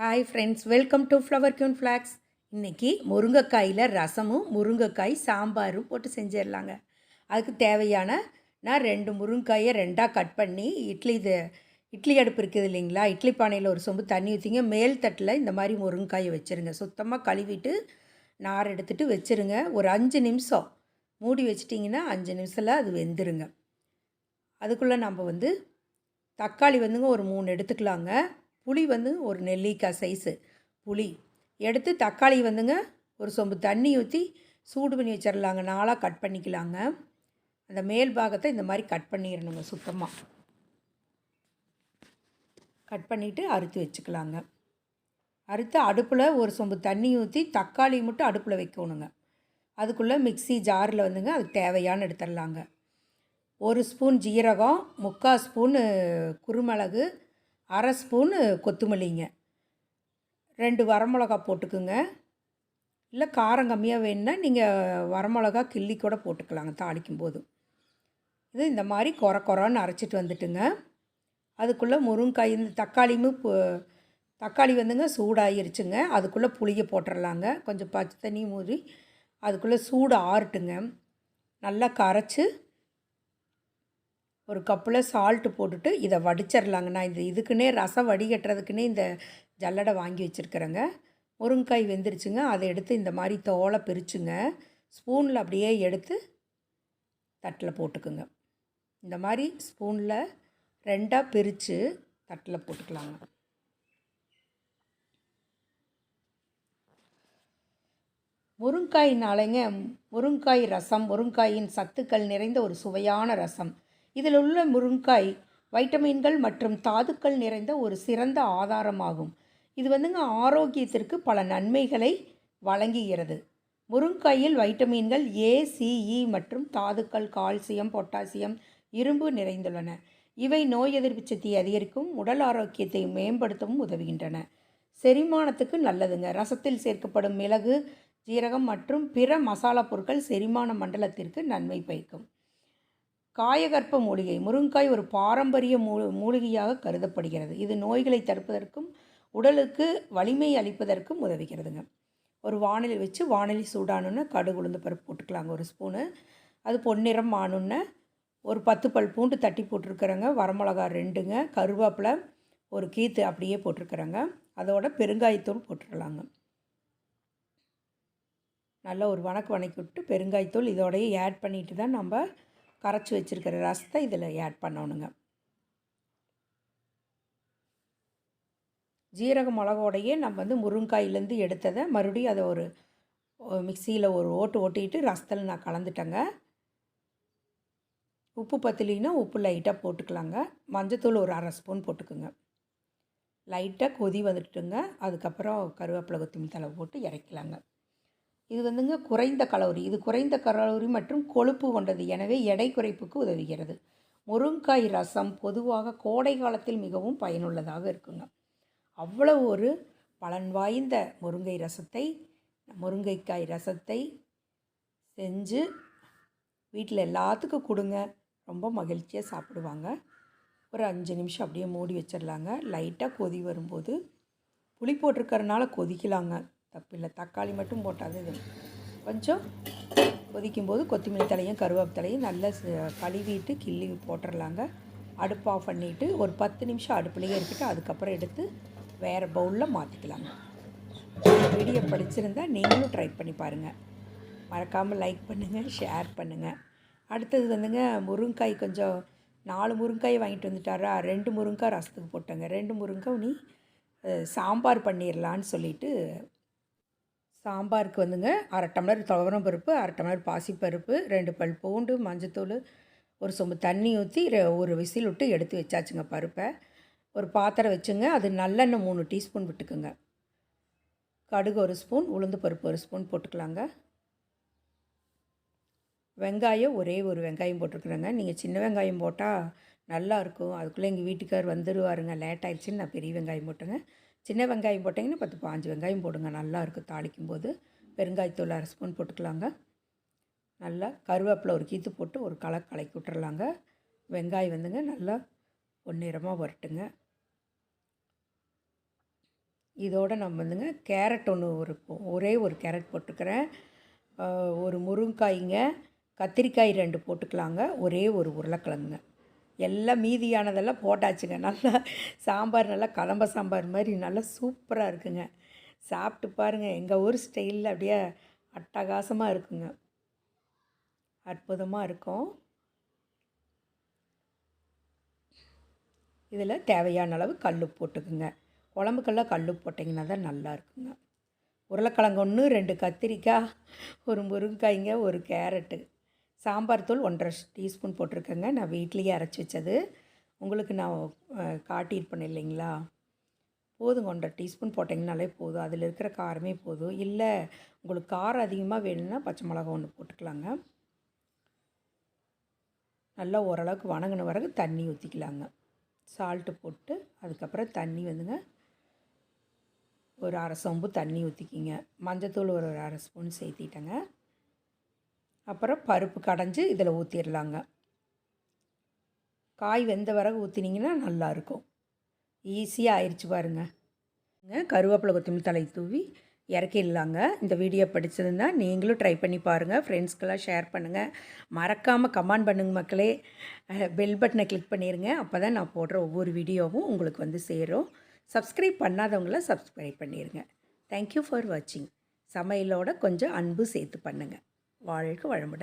Hi friends welcome to flower queen vlogs இன்றைக்கி முருங்கைக்காயில் ரசமும் முருங்கைக்காய் சாம்பாரும் போட்டு செஞ்சிடலாங்க. அதுக்கு தேவையான நான் ரெண்டு முருங்கைக்காயை ரெண்டாக கட் பண்ணி இட்லி இது இட்லி அடுப்பு இருக்குது இல்லைங்களா? இட்லி பானையில் ஒரு சொம்பு தண்ணி ஊற்றிங்க மேல் தட்டில் இந்த மாதிரி முருங்கைக்காயை வச்சுருங்க. சுத்தமாக கழுவிட்டு நார் எடுத்துகிட்டு வச்சுருங்க. ஒரு அஞ்சு நிமிஷம். மூடி வச்சிட்டிங்கன்னா அஞ்சு நிமிஷத்தில் அது வெந்துருங்க. அதுக்குள்ளே நம்ம வந்து தக்காளி வந்துங்க ஒரு மூணு எடுத்துக்கலாங்க. புளி வந்து ஒரு நெல்லிக்காய் சைஸு புளி. எடுத்து தக்காளி வந்துங்க ஒரு சொம்பு தண்ணி ஊற்றி சூடு பண்ணி வச்சிடலாங்க நாளாக கட் பண்ணிக்கலாங்க. அந்த மேல் பாகத்தை இந்த மாதிரி கட் பண்ணிடணுங்க சுத்தமாக கட் பண்ணிவிட்டு அறுத்து வச்சுக்கலாங்க. அறுத்து அடுப்பில் ஒரு சொம்பு தண்ணி ஊற்றி தக்காளி மட்டும் அடுப்பில் வைக்கணுங்க. அதுக்குள்ளே மிக்ஸி ஜாரில் வந்துங்க அதுக்கு தேவையான எடுத்துடலாங்க ஒரு ஸ்பூன் ஜீரகம் முக்கால் ஸ்பூன் குருமிளகு அரை ஸ்பூனு கொத்தமல்லிங்க. ரெண்டு வரமிளகா போட்டுக்குங்க. இல்லை காரம் கம்மியாக வேணும்னா நீங்கள் வரமிளகா கிள்ளி கூட போட்டுக்கலாங்க தாளிக்கும் போது. இது இந்த மாதிரி கொர கொரன்னு அரைச்சிட்டு வந்துட்டுங்க. அதுக்குள்ளே முருங்காய் இந்த தக்காளியும் பு- தக்காளி வந்துங்க சூடாயிருச்சுங்க. அதுக்குள்ளே புளியை போட்டுடலாங்க கொஞ்சம் பச்சை தண்ணி ஊறி அதுக்குள்ளே சூடு ஆறட்டுங்க. நல்லா கரைச்சி ஒரு கப்பில் சால்ட்டு போட்டுட்டு இதை வடிச்சிடலாங்க நான் இந்த இதுக்குன்னே ரசம் வடிகட்டுறதுக்குன்னே இந்த ஜல்லடை வாங்கி வச்சுருக்குறேங்க. முருங்கைக்காய் வெந்துருச்சுங்க. அதை எடுத்து இந்த மாதிரி தோலை பிரிச்சுங்க. ஸ்பூனில் அப்படியே எடுத்து தட்டில் போட்டுக்குங்க. இந்த மாதிரி ஸ்பூனில் ரெண்டாக பிரித்து தட்டில் போட்டுக்கலாங்க. முருங்காயினாலேங்க முருங்காய் ரசம் முருங்காயின் சத்துக்கள் நிறைந்த ஒரு சுவையான ரசம். இதில் உள்ள முருங்காய் வைட்டமின்கள் மற்றும் தாதுக்கள் நிறைந்த ஒரு சிறந்த ஆதாரமாகும். இது வந்துங்க ஆரோக்கியத்திற்கு பல நன்மைகளை வழங்குகிறது. முருங்காயில் வைட்டமின்கள் ஏ சிஇ e மற்றும் தாதுக்கள் கால்சியம் பொட்டாசியம் இரும்பு நிறைந்துள்ளன. இவை நோய் எதிர்ப்பு சக்தியை அதிகரிக்கும் உடல் ஆரோக்கியத்தை மேம்படுத்தவும் உதவுகின்றன. செரிமானத்துக்கு நல்லதுங்க. ரசத்தில் சேர்க்கப்படும் மிளகு ஜீரகம் மற்றும் பிற மசாலா பொருட்கள் செரிமான மண்டலத்திற்கு நன்மை பயக்கும். காயகற்ப மூலிகை முருங்காய் ஒரு பாரம்பரிய மூ மூலிகையாக கருதப்படுகிறது. இது நோய்களை தடுப்பதற்கும் உடலுக்கு வலிமை அளிப்பதற்கும் உதவுகிறதுங்க. ஒரு வானிலை வச்சு வானிலை சூடானுன்னு கடுகு உளுந்து பருப்பு போட்டுக்கலாங்க ஒரு ஸ்பூனு. அது பொன்னிறம் ஆணுன்னு ஒரு பத்து பல் பூண்டு தட்டி போட்டிருக்கிறேங்க. வரமிளகா ரெண்டுங்க கருவேப்பிலை ஒரு கீத்து அப்படியே போட்டிருக்கிறேங்க. அதோட பெருங்காயத்தூள் போட்டுக்கலாங்க. நல்லா ஒரு வணக்கு வணக்கி விட்டு பெருங்காயத்தூள் இதோடையே ஆட் பண்ணிட்டு தான் நம்ம கரைச்சி வச்சுருக்கிற ரசத்தை இதில் ஆட் பண்ணணுங்க. ஜீரக மிளகோடையே நம்ம வந்து முருங்காயிலேருந்து எடுத்ததை மறுபடியும் அதை ஒரு மிக்சியில் ஒரு ஓட்டு ஓட்டிட்டு ரசத்தில் நான் கலந்துட்டேங்க. உப்பு பத்தலின்னா உப்பு லைட்டாக போட்டுக்கலாங்க. மஞ்சத்தூள் ஒரு அரை ஸ்பூன் போட்டுக்குங்க. லைட்டாக கொதி வந்துட்டுங்க. அதுக்கப்புறம் கருவேப்பிலை கொத்தமல்லி தலை போட்டு இறக்கலாங்க. இது வந்துங்க குறைந்த கலோரி. இது குறைந்த கலோரி மற்றும் கொழுப்பு கொண்டது. எனவே எடை குறைப்புக்கு உதவுகிறது. முருங்காய் ரசம் பொதுவாக கோடை காலத்தில் மிகவும் பயனுள்ளதாக இருக்குங்க. அவ்வளோ ஒரு பலன் வாய்ந்த முருங்கை ரசத்தை முருங்கைக்காய் ரசத்தை செஞ்சு வீட்டில் எல்லாத்துக்கும் கொடுங்க. ரொம்ப மகிழ்ச்சியாக சாப்பிடுவாங்க. ஒரு அஞ்சு நிமிஷம் அப்படியே மூடி வச்சிடலாங்க. லைட்டாக கொதி வரும்போது புளி போட்டிருக்கறனால கொதிக்கலாங்க. தப்பில்லை. தக்காளி மட்டும் போட்டால் இது. கொஞ்சம் கொதிக்கும்போது கொத்தமல்லி தலையும் கருவேப்பிலையும் நல்லா கழுவிட்டு கிள்ளி போட்டுடலாங்க அடுப்பு ஆஃப் பண்ணிவிட்டு ஒரு பத்து நிமிஷம் அடுப்புலேயே இருக்கட்டும். அதுக்கப்புறம் எடுத்து வேறு பவுலில் மாற்றிக்கலாங்க வீடியோ படிச்சிருந்தால் நீங்களும் ட்ரை பண்ணி பாருங்கள் மறக்காமல் லைக் பண்ணுங்கள் ஷேர் பண்ணுங்கள் அடுத்தது வந்துங்க முருங்காய் கொஞ்சம் நாலு முருங்காய் வாங்கிட்டு வந்துட்டாரா? ரெண்டு முருங்காய் ரசத்துக்கு போட்டேங்க. ரெண்டு முருங்காய் நீ சாம்பார் பண்ணிடலான்னு சொல்லிட்டு சாம்பாருக்கு வந்துங்க அரை டம்ளர் துவரம் பருப்பு அரை டம்ளர் பாசிப்பருப்பு ரெண்டு பல் பூண்டு மஞ்சத்தூள் ஒரு சொம்பு தண்ணி ஊற்றி ஒரு விசில் விட்டு எடுத்து வச்சாச்சுங்க பருப்பை. ஒரு பாத்திரம் வச்சுங்க அது நல்லெண்ணெய் மூணு டீஸ்பூன் விட்டுக்குங்க. கடுகு ஒரு ஸ்பூன் உளுந்து பருப்பு ஒரு ஸ்பூன் போட்டுக்கலாங்க. வெங்காயம் ஒரே ஒரு வெங்காயம் போட்டிருக்குறேங்க. நீங்கள் சின்ன வெங்காயம் போட்டால் நல்லாயிருக்கும் அதுக்குள்ளே எங்கள் வீட்டுக்கார் வந்துடுவாருங்க லேட் ஆயிடுச்சுன்னு நான் பெரிய வெங்காயம் போட்டேங்க. சின்ன வெங்காயம் போட்டிங்கன்னா பத்து பாஞ்சு வெங்காயம் போடுங்க. நல்லா இருக்கும் தாளிக்கும் போது பெருங்காயத்தூள் அரை ஸ்பூன் போட்டுக்கலாங்க. நல்லா கருவேப்பிலை ஒரு கீத்து போட்டு ஒரு களை கலக்கி விட்டுறலாங்க. வெங்காயம் வந்துங்க நல்லா பொன்னிறமாக வரட்டுங்க. இதோட நம்ம வந்துங்க கேரட் ஒன்று ஒரு ஒரே ஒரு கேரட் போட்டுக்கிறேன். ஒரு முருங்காய்ங்க கத்திரிக்காய் ரெண்டு போட்டுக்கலாங்க. ஒரே ஒரு உருளைக்கிழங்குங்க. எல்லாம் மீதியானதெல்லாம் போட்டாச்சுங்க. நல்லா சாம்பார் நல்லா கலம்ப சாம்பார் மாதிரி நல்லா சூப்பராக இருக்குங்க. சாப்பிட்டு பாருங்கள் எங்கள் ஊர் ஸ்டைலில் அப்படியே அட்டகாசமாக இருக்குங்க. அற்புதமாக இருக்கும். இதில் தேவையான அளவு கல் போட்டுக்குங்க. குழம்புக்கெல்லாம் கல் போட்டிங்கன்னா தான் நல்லா இருக்குங்க. உருளைக்கிழங்கு ஒன்று ரெண்டு கத்திரிக்காய் ஒரு முருங்காய்ங்க ஒரு கேரட்டு. சாம்பார் தூள் ஒன்றரை டீஸ்பூன் போட்டிருக்கேங்க. நான் வீட்லேயே அரைச்சி வச்சது. உங்களுக்கு நான் காட்டியிருப்பேன் இல்லைங்களா? போதுங்க ஒன்றரை டீஸ்பூன் போட்டிங்கனாலே போதும். அதில் இருக்கிற காரமே போதும். இல்லை உங்களுக்கு காரம் அதிகமாக வேணும்னா பச்சை மிளகா ஒன்று போட்டுக்கலாங்க. நல்லா ஓரளவுக்கு வணங்கின பிறகு தண்ணி ஊற்றிக்கலாங்க சால்ட்டு போட்டு அதுக்கப்புறம் தண்ணி வந்துங்க. ஒரு அரை சொம்பு தண்ணி ஊற்றிக்கிங்க மஞ்சத்தூள் ஒரு அரை ஸ்பூன் சேர்த்திட்டேங்க. அப்புறம் பருப்பு கடைஞ்சி இதில் ஊற்றிடலாங்க காய் வெந்த பிறகு ஊற்றினீங்கன்னா நல்லாயிருக்கும். ஈஸியாக ஆயிடுச்சு பாருங்கள் கருவேப்பிலை கொத்தமல்லி தலை தூவி இறக்கிடலாங்க. இந்த வீடியோ பிடிச்சதுன்னா நீங்களும் ட்ரை பண்ணி பாருங்கள் ஃப்ரெண்ட்ஸ்க்கெல்லாம் ஷேர் பண்ணுங்கள் மறக்காமல் கமெண்ட் பண்ணுங்க மக்களே. பெல் பட்டனை கிளிக் பண்ணிடுங்க அப்போ தான் நான் போடுற ஒவ்வொரு வீடியோவும் உங்களுக்கு வந்து சேரும். சப்ஸ்கிரைப் பண்ணாதவங்கள சப்ஸ்கிரைப் பண்ணிடுங்க தேங்க்யூ ஃபார் வாட்சிங் சமையலோட கொஞ்சம் அன்பு சேர்த்து பண்ணுங்கள் வாழ்க வளமுடன்.